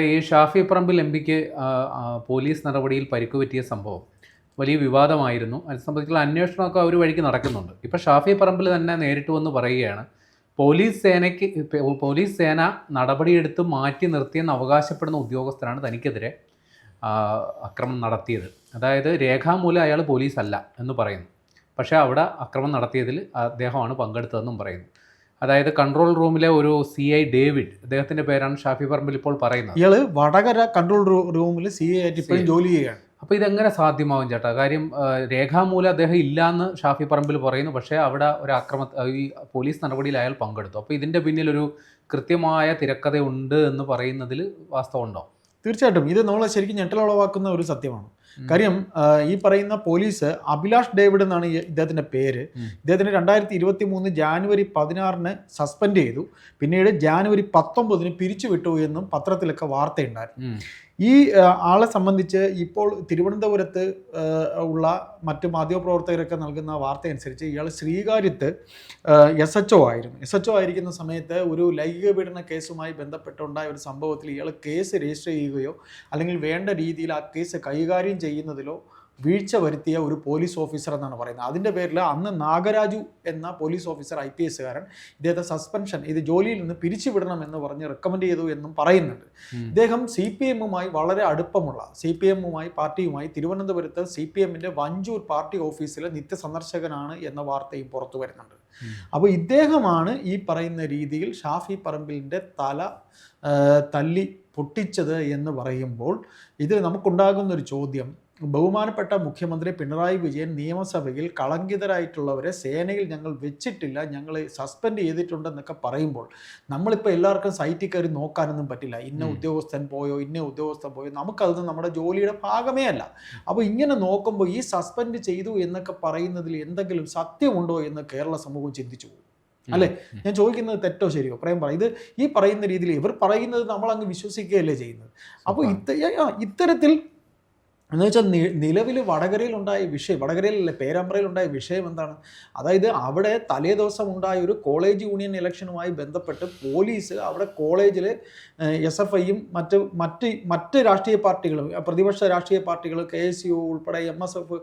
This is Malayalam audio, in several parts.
ഈ ഷാഫി പറമ്പിൽ എം പിക്ക് പോലീസ് നടപടിയിൽ പരിക്ക് പറ്റിയ സംഭവം വലിയ വിവാദമായിരുന്നു. അത് സംബന്ധിച്ചുള്ള അന്വേഷണമൊക്കെ അവർ വഴിക്ക് നടക്കുന്നുണ്ട്. ഇപ്പോൾ ഷാഫി പറമ്പിൽ തന്നെ നേരിട്ട് വന്ന് പറയുകയാണ് പോലീസ് സേനയ്ക്ക് പോലീസ് സേന നടപടിയെടുത്ത് മാറ്റി നിർത്തിയെന്ന് അവകാശപ്പെടുന്ന ഉദ്യോഗസ്ഥരാണ് തനിക്കെതിരെ അക്രമം നടത്തിയത്. അതായത് രേഖാമൂലം അയാൾ പോലീസല്ല എന്ന് പറയുന്നു. പക്ഷേ അവിടെ അക്രമം നടത്തിയതിൽ അദ്ദേഹമാണ് പങ്കെടുത്തതെന്നും പറയുന്നു. അതായത് കൺട്രോൾ റൂമിലെ ഒരു സി ഐ ഡേവിഡ് അദ്ദേഹത്തിന്റെ പേരാണ് ഷാഫി പറമ്പിൽ ഇപ്പോൾ പറയുന്നത്. ഇയാൾ വടകര കൺട്രോൾ റൂമിൽ സി ഐ ആയിട്ട് ഇപ്പോഴും ജോലി ചെയ്യുകയാണ്. അപ്പോൾ ഇതെങ്ങനെ സാധ്യമാവും ചേട്ടാ? കാര്യം രേഖാമൂലം അദ്ദേഹം ഇല്ലാന്ന് ഷാഫി പറമ്പിൽ പറയുന്നു. പക്ഷേ അവിടെ ഒരു അക്രമ ഈ പോലീസ് നടപടിയിൽ അയാൾ പങ്കെടുത്തു. അപ്പോൾ ഇതിന്റെ പിന്നിൽ ഒരു കൃത്യമായ തിരക്കഥയുണ്ട് എന്ന് പറയുന്നതിൽ വാസ്തവം ഉണ്ടോ തീർച്ചയായിട്ടും. ഇത് നമ്മളെ ശരിക്കും ഞെട്ടലുളവാക്കുന്ന ഒരു സത്യമാണ്. കാര്യം ഈ പറയുന്ന പോലീസ് അഭിലാഷ് ഡേവിഡ് എന്നാണ് ഇദ്ദേഹത്തിന്റെ പേര്. ഇദ്ദേഹത്തിന് രണ്ടായിരത്തി ഇരുപത്തി മൂന്ന് ജാനുവരി പതിനാറിന് സസ്പെൻഡ് ചെയ്തു. പിന്നീട് ജാനുവരി പത്തൊമ്പതിന് പിരിച്ചുവിട്ടു എന്നും പത്രത്തിലൊക്കെ വാർത്തയുണ്ടായിരുന്നു. ഈ ആളെ സംബന്ധിച്ച് ഇപ്പോൾ തിരുവനന്തപുരത്ത് ഉള്ള മറ്റ് മാധ്യമപ്രവർത്തകരൊക്കെ നൽകുന്ന വാർത്ത അനുസരിച്ച് ഇയാൾ ശ്രീകാര്യത്ത് എസ് എച്ച് ഒ ആയിരുന്നു. എസ് എച്ച് ഒ ആയിരിക്കുന്ന സമയത്ത് ഒരു ലൈംഗിക പീഡന കേസുമായി ബന്ധപ്പെട്ടുണ്ടായ ഒരു സംഭവത്തിൽ ഇയാൾ കേസ് രജിസ്റ്റർ ചെയ്യുകയോ അല്ലെങ്കിൽ വേണ്ട രീതിയിൽ ആ കേസ് കൈകാര്യം ചെയ്യുന്നതിലോ വീഴ്ച വരുത്തിയ ഒരു പോലീസ് ഓഫീസർ എന്നാണ് പറയുന്നത്. അതിന്റെ പേരിൽ അന്ന് നാഗരാജു എന്ന പോലീസ് ഓഫീസർ ഐ പി എസ്സുകാരൻ ഇദ്ദേഹത്തെ സസ്പെൻഷൻ ഇത് ജോലിയിൽ നിന്ന് പിരിച്ചുവിടണം എന്ന് പറഞ്ഞ് റെക്കമെൻഡ് ചെയ്തു എന്നും പറയുന്നുണ്ട്. ഇദ്ദേഹം സി പി എമ്മുമായി വളരെ അടുപ്പമുള്ള സി പി എമ്മുമായി പാർട്ടിയുമായി തിരുവനന്തപുരത്ത് സി പി എമ്മിന്റെ വഞ്ചൂർ പാർട്ടി ഓഫീസിലെ നിത്യസന്ദർശകനാണ് എന്ന വാർത്തയും പുറത്തു വരുന്നുണ്ട്. അപ്പോൾ ഇദ്ദേഹമാണ് ഈ പറയുന്ന രീതിയിൽ ഷാഫി പറമ്പിലിന്റെ തല തല്ലി പൊട്ടിച്ചത് എന്ന് പറയുമ്പോൾ ഇതിൽ നമുക്കുണ്ടാകുന്നൊരു ചോദ്യം ബഹുമാനപ്പെട്ട മുഖ്യമന്ത്രി പിണറായി വിജയൻ നിയമസഭയിൽ കളങ്കിതരായിട്ടുള്ളവരെ സേനയിൽ ഞങ്ങൾ വെച്ചിട്ടില്ല ഞങ്ങൾ സസ്പെൻഡ് ചെയ്തിട്ടുണ്ടെന്നൊക്കെ പറയുമ്പോൾ നമ്മളിപ്പോൾ എല്ലാവർക്കും സൈറ്റിൽ കയറി നോക്കാനൊന്നും പറ്റില്ല. ഇന്ന ഉദ്യോഗസ്ഥൻ പോയോ ഇന്ന ഉദ്യോഗസ്ഥൻ പോയോ നമുക്കത് നമ്മുടെ ജോലിയുടെ ഭാഗമേ അല്ല. അപ്പോൾ ഇങ്ങനെ നോക്കുമ്പോൾ ഈ സസ്പെൻഡ് ചെയ്തു എന്നൊക്കെ പറയുന്നതിൽ എന്തെങ്കിലും സത്യമുണ്ടോ എന്ന് കേരള സമൂഹം ചിന്തിച്ചു പോകും. അല്ലേ? ഞാൻ ചോദിക്കുന്നത് തെറ്റോ ശരിയോ? പ്രേം പറ. ഇത് ഈ പറയുന്ന രീതിയിൽ ഇവർ പറയുന്നത് നമ്മൾ അങ്ങ് വിശ്വസിക്കുകയല്ലേ ചെയ്യുന്നത്? അപ്പോൾ ഇത്ത ഇത്തരത്തിൽ എന്ന് വെച്ചാൽ നിലവിൽ വടകരയിൽ ഉണ്ടായ വിഷയം വടകരയിലല്ലേ പേരാമ്പ്രയിൽ ഉണ്ടായ വിഷയം എന്താണ്? അതായത് അവിടെ തലേ ദിവസം ഉണ്ടായ ഒരു കോളേജ് യൂണിയൻ ഇലക്ഷനുമായി ബന്ധപ്പെട്ട് പോലീസ് അവിടെ കോളേജിൽ എസ് എഫ് ഐയും മറ്റ് മറ്റ് മറ്റ് രാഷ്ട്രീയ പാർട്ടികളും പ്രതിപക്ഷ രാഷ്ട്രീയ പാർട്ടികൾ കെ എസ് യു ഉൾപ്പെടെ എം എസ് എഫ്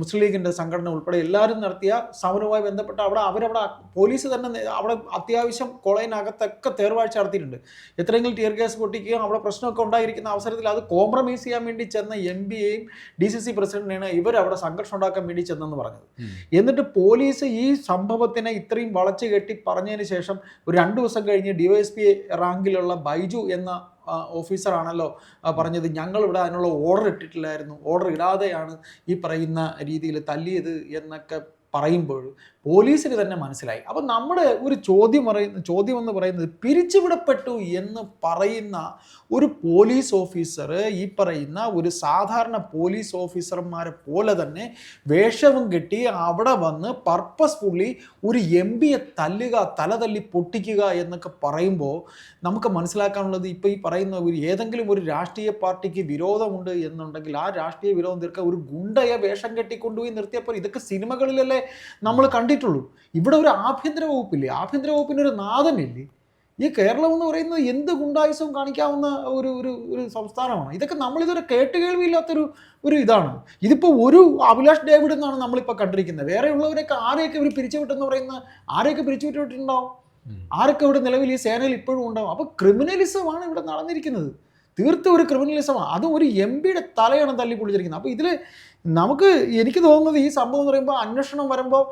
മുസ്ലിം ലീഗിന്റെ സംഘടന ഉൾപ്പെടെ എല്ലാവരും നടത്തിയ സമരവുമായി ബന്ധപ്പെട്ട് അവിടെ അവരവിടെ പോലീസ് തന്നെ അവിടെ അത്യാവശ്യം കോളേജിനകത്തൊക്കെ തേർവാഴ്ച നടത്തിയിട്ടുണ്ട്. എത്രയെങ്കിലും ടിയർ ഗ്യാസ് പൊട്ടിക്കുകയും അവിടെ പ്രശ്നമൊക്കെ ഉണ്ടായിരിക്കുന്ന അവസരത്തിൽ അത് കോംപ്രമൈസ് ചെയ്യാൻ വേണ്ടി ചെന്ന എം പിയെയും ഡി സി സി പ്രസിഡന്റിനെയാണ് ഇവർ അവിടെ സംഘർഷം ഉണ്ടാക്കാൻ വേണ്ടി ചെന്നെന്ന് പറഞ്ഞത്. എന്നിട്ട് പോലീസ് ഈ സംഭവത്തിനെ ഇത്രയും വളച്ചു കെട്ടി പറഞ്ഞതിന് ശേഷം ഒരു രണ്ട് ദിവസം കഴിഞ്ഞ് ഡിവൈഎസ്പി റാങ്കിലുള്ള ബൈജു എന്ന ഓഫീസറാണല്ലോ പറഞ്ഞത് ഞങ്ങൾ ഇവിടെ അതിനുള്ള ഓർഡർ ഇട്ടിട്ടില്ലായിരുന്നു. ഓർഡർ ഇടാതെയാണ് ഈ പറയുന്ന രീതിയിൽ തല്ലിയത് എന്നൊക്കെ പറയുമ്പോൾ പോലീസിന് തന്നെ മനസ്സിലായി. അപ്പം നമ്മുടെ ഒരു ചോദ്യം പറയുന്ന ചോദ്യം എന്ന് പറയുന്നത് പിരിച്ചുവിടപ്പെട്ടു എന്ന് പറയുന്ന ഒരു പോലീസ് ഓഫീസർ ഈ പറയുന്ന ഒരു സാധാരണ പോലീസ് ഓഫീസർമാരെ പോലെ തന്നെ വേഷവും കെട്ടി അവിടെ വന്ന് പർപ്പസ്ഫുള്ളി ഒരു എം പിയെ തല്ലുക തലതല്ലി പൊട്ടിക്കുക എന്നൊക്കെ പറയുമ്പോൾ നമുക്ക് മനസ്സിലാക്കാനുള്ളത് ഇപ്പോൾ ഈ പറയുന്ന ഒരു ഏതെങ്കിലും ഒരു രാഷ്ട്രീയ പാർട്ടിക്ക് വിരോധമുണ്ട് എന്നുണ്ടെങ്കിൽ ആ രാഷ്ട്രീയ വിരോധം തീർക്കാൻ ഒരു ഗുണ്ടയെ വേഷം കെട്ടിക്കൊണ്ടുപോയി നിർത്തിയപ്പോൾ ഇതൊക്കെ സിനിമകളിലല്ലേ നമ്മൾ കണ്ടിട്ടുള്ളൂ ഇവിടെ ഒരു ആഭ്യന്തര വകുപ്പില്ലേ? ആഭ്യന്തര വകുപ്പിന് ഒരു നാഥനില്ലേ? ഈ കേരളം എന്ന് പറയുന്നത് എന്ത് ഗുണ്ടായുസവും കാണിക്കാവുന്ന ഒരു ഒരു ഒരു സംസ്ഥാനമാണ്. ഇതൊക്കെ നമ്മളിതൊരു കേട്ടുകേൾവിയില്ലാത്തൊരു ഒരു ഇതാണ്. ഇതിപ്പോൾ ഒരു അഭിലാഷ് ഡേവിഡ് എന്നാണ് നമ്മളിപ്പോൾ കണ്ടിരിക്കുന്നത്. വേറെയുള്ളവരൊക്കെ ആരെയൊക്കെ ഇവർ പിരിച്ചുവിട്ടെന്ന് പറയുന്ന ആരെയൊക്കെ പിരിച്ചുവിട്ടിട്ടുണ്ടാവും. ആരൊക്കെ ഇവിടെ നിലവിൽ ഈ സേനയിൽ ഇപ്പോഴും ഉണ്ടാവും? അപ്പോൾ ക്രിമിനലിസമാണ് ഇവിടെ നടന്നിരിക്കുന്നത്. തീർത്തും ഒരു ക്രിമിനലിസമാണ് അതും ഒരു എം പിയുടെ തലയാണ് തല്ലി പൊളിച്ചിരിക്കുന്നത്. അപ്പോൾ ഇതിൽ നമുക്ക് എനിക്ക് തോന്നുന്നത് ഈ സംഭവം എന്ന് പറയുമ്പോൾ അന്വേഷണം വരുമ്പോൾ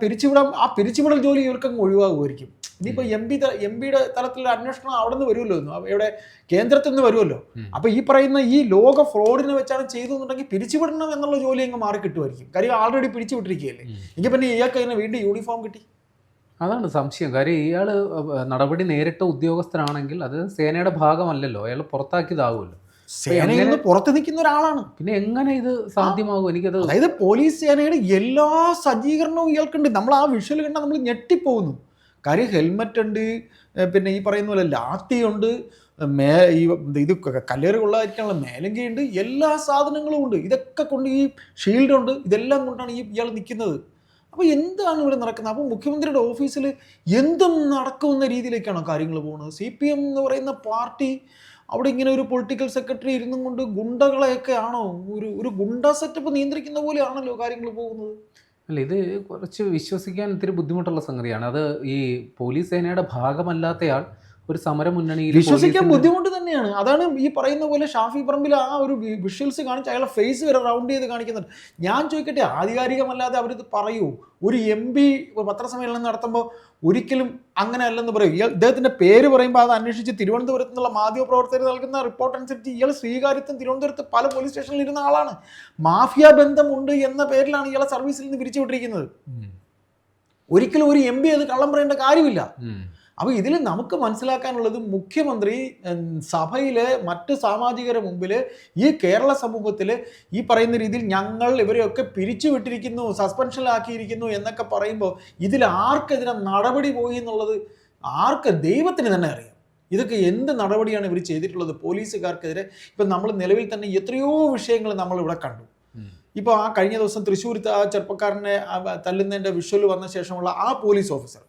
പിരിച്ചുവിടാൻ ആ പിരിച്ചുവിടൽ ജോലി ഇവർക്കങ്ങ് ഒഴിവാകുമായിരിക്കും. ഇനിയിപ്പോൾ എം പി എം പിയുടെ തലത്തിലുള്ള അന്വേഷണം അവിടെ നിന്ന് വരുമല്ലോ ഇവിടെ കേന്ദ്രത്തിൽ നിന്ന് വരുമല്ലോ. അപ്പോൾ ഈ പറയുന്ന ഈ ലോക ഫ്രോഡിനെ വെച്ചാണ് ചെയ്തെന്നുണ്ടെങ്കിൽ പിരിച്ചുവിടണം എന്നുള്ള ജോലി അങ്ങ് മാറി കിട്ടുമായിരിക്കും കാര്യം ആൾറെഡി പിരിച്ചുവിട്ടിരിക്കുകയല്ലേ. എങ്കിൽ പിന്നെ ഇയാൾക്ക് അതിനെ വീണ്ടും യൂണിഫോം കിട്ടി. അതാണ് സംശയം. കാര്യം ഇയാൾ നടപടി നേരിട്ട ഉദ്യോഗസ്ഥനാണെങ്കിൽ അത് സേനയുടെ ഭാഗമല്ലല്ലോ. അയാൾ പുറത്താക്കിയതാകുമല്ലോ സേനയിൽ നിന്ന് പുറത്ത് നിൽക്കുന്ന ഒരാളാണ്. പിന്നെ എങ്ങനെ ഇത് സാധ്യമാകും? എനിക്കത് അതായത് പോലീസ് സേനയുടെ എല്ലാ സജ്ജീകരണവും ഇയാൾക്കുണ്ട്. നമ്മൾ ആ വിഷ്വൽ കണ്ടാൽ നമ്മൾ ഞെട്ടിപ്പോകുന്നു. കാര്യം ഹെൽമറ്റ് ഉണ്ട് പിന്നെ ഈ പറയുന്ന പോലെ ലാത്തിയുണ്ട് മേ ഈ ഇത് കല്ലേറ് കൊള്ളാതിരിക്കാനുള്ള മേലങ്കയുണ്ട് എല്ലാ സാധനങ്ങളും ഉണ്ട്. ഇതൊക്കെ കൊണ്ട് ഈ ഷീൽഡുണ്ട് ഇതെല്ലാം കൊണ്ടാണ് ഈ ഇയാൾ നിൽക്കുന്നത്. അപ്പോൾ എന്താണ് ഇവിടെ നടക്കുന്നത്? അപ്പോൾ മുഖ്യമന്ത്രിയുടെ ഓഫീസിൽ എന്തും നടക്കുന്ന രീതിയിലേക്കാണോ കാര്യങ്ങൾ പോകുന്നത്. സി പി എം എന്ന് പറയുന്ന പാർട്ടി അവിടെ ഇങ്ങനെ ഒരു പൊളിറ്റിക്കൽ സെക്രട്ടറി ഇരുന്നും കൊണ്ട് ഗുണ്ടകളെയൊക്കെ ആണോ? ഒരു ഒരു ഗുണ്ട സെറ്റപ്പ് നിയന്ത്രിക്കുന്ന പോലെയാണല്ലോ കാര്യങ്ങൾ പോകുന്നത്. അല്ല ഇത് കുറച്ച് വിശ്വസിക്കാൻ ഇത്തിരി ബുദ്ധിമുട്ടുള്ള സംഗതിയാണ്. അത് ഈ പോലീസ് സേനയുടെ ഭാഗമല്ലാത്തയാൾ ഒരു സമര മുന്നണിയിൽ വിശ്വസിക്കാൻ ബുദ്ധിമുട്ട് തന്നെയാണ്. അതാണ് ഈ പറയുന്ന പോലെ ഷാഫി പറമ്പിൽ ആ ഒരു വിഷ്വൽസ് കാണിച്ച് അയാളെ ഫേസ് വരെ റൗണ്ട് ചെയ്ത് കാണിക്കുന്നുണ്ട് ഞാൻ ചോദിക്കട്ടെ ആധികാരികമല്ലാതെ അവരിത് പറയൂ. ഒരു എം പി പത്രസമ്മേളനം നടത്തുമ്പോൾ ഒരിക്കലും അങ്ങനെ അല്ലെന്ന് പറയും. ഇയാൾ ഇദ്ദേഹത്തിന്റെ പേര് പറയുമ്പോൾ അത് അന്വേഷിച്ച് തിരുവനന്തപുരത്ത് നിന്നുള്ള മാധ്യമ മാധ്യമപ്രവർത്തകർ നൽകുന്ന റിപ്പോർട്ട് അനുസരിച്ച് ഇയാൾ ശ്രീകാര്യത്തും തിരുവനന്തപുരത്ത് പല പോലീസ് സ്റ്റേഷനിൽ ഇരുന്ന ആളാണ്. മാഫിയ ബന്ധമുണ്ട് എന്ന പേരിലാണ് ഇയാളെ സർവീസിൽ നിന്ന് പിരിച്ചുവിട്ടിരിക്കുന്നത്. ഒരിക്കലും ഒരു എം പി അത് കള്ളം പറയേണ്ട കാര്യമില്ല. അപ്പോൾ ഇതിൽ നമുക്ക് മനസ്സിലാക്കാനുള്ളത് മുഖ്യമന്ത്രി സഭയിൽ സഭയിലെ മറ്റ് സാമാജികരുടെ മുമ്പിൽ ഈ കേരള സമൂഹത്തിൽ ഈ പറയുന്ന രീതിയിൽ ഞങ്ങൾ ഇവരെയൊക്കെ പിരിച്ചുവിട്ടിരിക്കുന്നു സസ്പെൻഷനിലാക്കിയിരിക്കുന്നു എന്നൊക്കെ പറയുമ്പോൾ ഇതിൽ ആർക്കെതിരെ നടപടി പോയി എന്നുള്ളത് ആർക്ക് ദൈവത്തിന് തന്നെ അറിയാം ഇതൊക്കെ എന്ത് നടപടിയാണ് ഇവർ ചെയ്തിട്ടുള്ളത് പോലീസുകാർക്കെതിരെ ഇപ്പം നമ്മൾ നിലവിൽ തന്നെ എത്രയോ വിഷയങ്ങൾ നമ്മൾ ഇവിടെ കണ്ടു. ഇപ്പോൾ ആ കഴിഞ്ഞ ദിവസം തൃശ്ശൂർ ആ ചെറുപ്പക്കാരനെ തല്ലുന്നതിന്റെ വിഷ്വൽ വന്ന ശേഷമുള്ള ആ പോലീസ് ഓഫീസർ.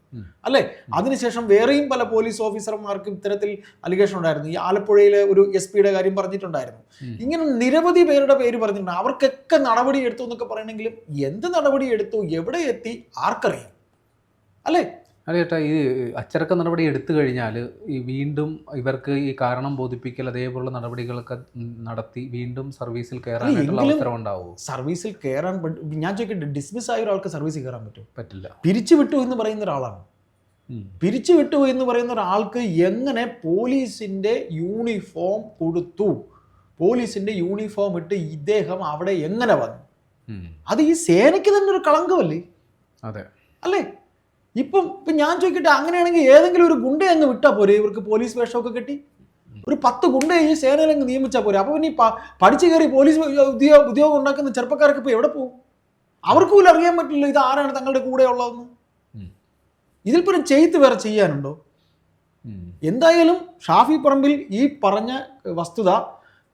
അല്ലേ? അതിനുശേഷം വേറെയും പല പോലീസ് ഓഫീസർമാർക്കും ഇത്തരത്തിൽ അലിഗേഷൻ ഉണ്ടായിരുന്നു. ഈ ആലപ്പുഴയിലെ ഒരു എസ് പിയുടെ കാര്യം പറഞ്ഞിട്ടുണ്ടായിരുന്നു. ഇങ്ങനെ നിരവധി പേരുടെ പേര് പറഞ്ഞിട്ടുണ്ട്. അവർക്കൊക്കെ നടപടി എടുത്തു എന്നൊക്കെ പറയണമെങ്കിലും എന്ത് നടപടി എടുത്തു? എവിടെ എത്തി? ആർക്കറിയാം. അല്ലേ? അതെ ചേട്ടാ ഈ അച്ചടക്ക നടപടി എടുത്തു കഴിഞ്ഞാൽ ഈ വീണ്ടും ഇവർക്ക് ഈ കാരണം ബോധിപ്പിക്കൽ അതേപോലുള്ള നടപടികളൊക്കെ നടത്തി വീണ്ടും സർവീസിൽ കയറാനായിട്ടുള്ള അവസരം സർവീസിൽ കയറാൻ പറ്റ- ഞാൻ ചോദിക്കട്ടെ ഡിസ്മിസ് ആയ ഒരാൾക്ക് സർവീസിൽ കയറാൻ പറ്റും പറ്റില്ല. പിരിച്ചു വിട്ടു എന്ന് പറയുന്ന ഒരാളാണ്. പിരിച്ചു വിട്ടു എന്ന് പറയുന്ന ഒരാൾക്ക് എങ്ങനെ പോലീസിന്റെ യൂണിഫോം കൊടുത്തു? പോലീസിന്റെ യൂണിഫോം ഇട്ട് ഇദ്ദേഹം അവിടെ എങ്ങനെ വന്നു? അത് ഈ സേനയ്ക്ക് തന്നെ ഒരു കളങ്കമല്ലേ? അതെ. അല്ലേ? ഇപ്പം ഇപ്പം ഞാൻ ചോദിക്കട്ടെ അങ്ങനെയാണെങ്കിൽ ഏതെങ്കിലും ഒരു ഗുണ്ട അങ്ങ് വിട്ടാൽ പോരെ? ഇവർക്ക് പോലീസ് വേഷമൊക്കെ കിട്ടി? ഒരു പത്ത് ഗുണ്ട ഈ സേനയിൽ അങ്ങ് നിയമിച്ചാൽ പോരെ? അപ്പോൾ പിന്നെ പഠിച്ചു കയറി പോലീസ് ഉദ്യോഗ ഉദ്യോഗം ഉണ്ടാക്കുന്ന ചെറുപ്പക്കാർക്ക് ഇപ്പോൾ എവിടെ പോകും? അവർക്ക് പോലും അറിയാൻ പറ്റില്ല ഇത് ആരാണ് തങ്ങളുടെ കൂടെ ഉള്ളതെന്ന്. ഇതിൽ പിന്നെ ചെയ്ത് വേറെ ചെയ്യാനുണ്ടോ? എന്തായാലും ഷാഫി പറമ്പിൽ ഈ പറഞ്ഞ വസ്തുത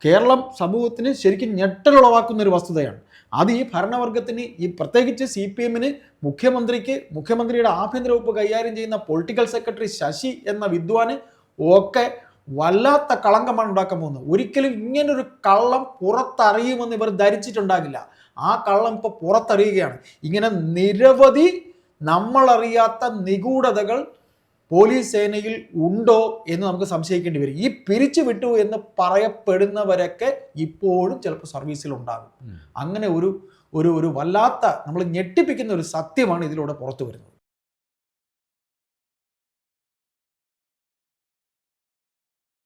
കേരളം സമൂഹത്തിന് ശരിക്കും ഞെട്ടലുളവാക്കുന്ന ഒരു വസ്തുതയാണ്. അത് ഈ ഭരണവർഗത്തിന് ഈ പ്രത്യേകിച്ച് സി പി എമ്മിന് മുഖ്യമന്ത്രിക്ക് മുഖ്യമന്ത്രിയുടെ ആഭ്യന്തര വകുപ്പ് കൈകാര്യം ചെയ്യുന്ന പൊളിറ്റിക്കൽ സെക്രട്ടറി ശശി എന്ന വിദ്വാന് ഒക്കെ വല്ലാത്ത കളങ്കമാണ് ഉണ്ടാക്കാൻ പോകുന്നത്. ഒരിക്കലും ഇങ്ങനൊരു കള്ളം പുറത്തറിയുമെന്ന് ഇവർ ധരിച്ചിട്ടുണ്ടാകില്ല. ആ കള്ളം ഇപ്പോൾ പുറത്തറിയുകയാണ്. ഇങ്ങനെ നിരവധി നമ്മളറിയാത്ത നിഗൂഢതകൾ പോലീസ് സേനയിൽ ഉണ്ടോ എന്ന് നമുക്ക് സംശയിക്കേണ്ടി വരും. ഈ പിരിച്ചു വിട്ടു എന്ന് പറയപ്പെടുന്നവരൊക്കെ ഇപ്പോഴും ചിലപ്പോൾ സർവീസിൽ ഉണ്ടാകും. അങ്ങനെ ഒരു ഒരു ഒരു വല്ലാത്ത നമ്മൾ ഞെട്ടിപ്പിക്കുന്ന ഒരു സത്യമാണ് ഇതിലൂടെ പുറത്തു വരുന്നത്.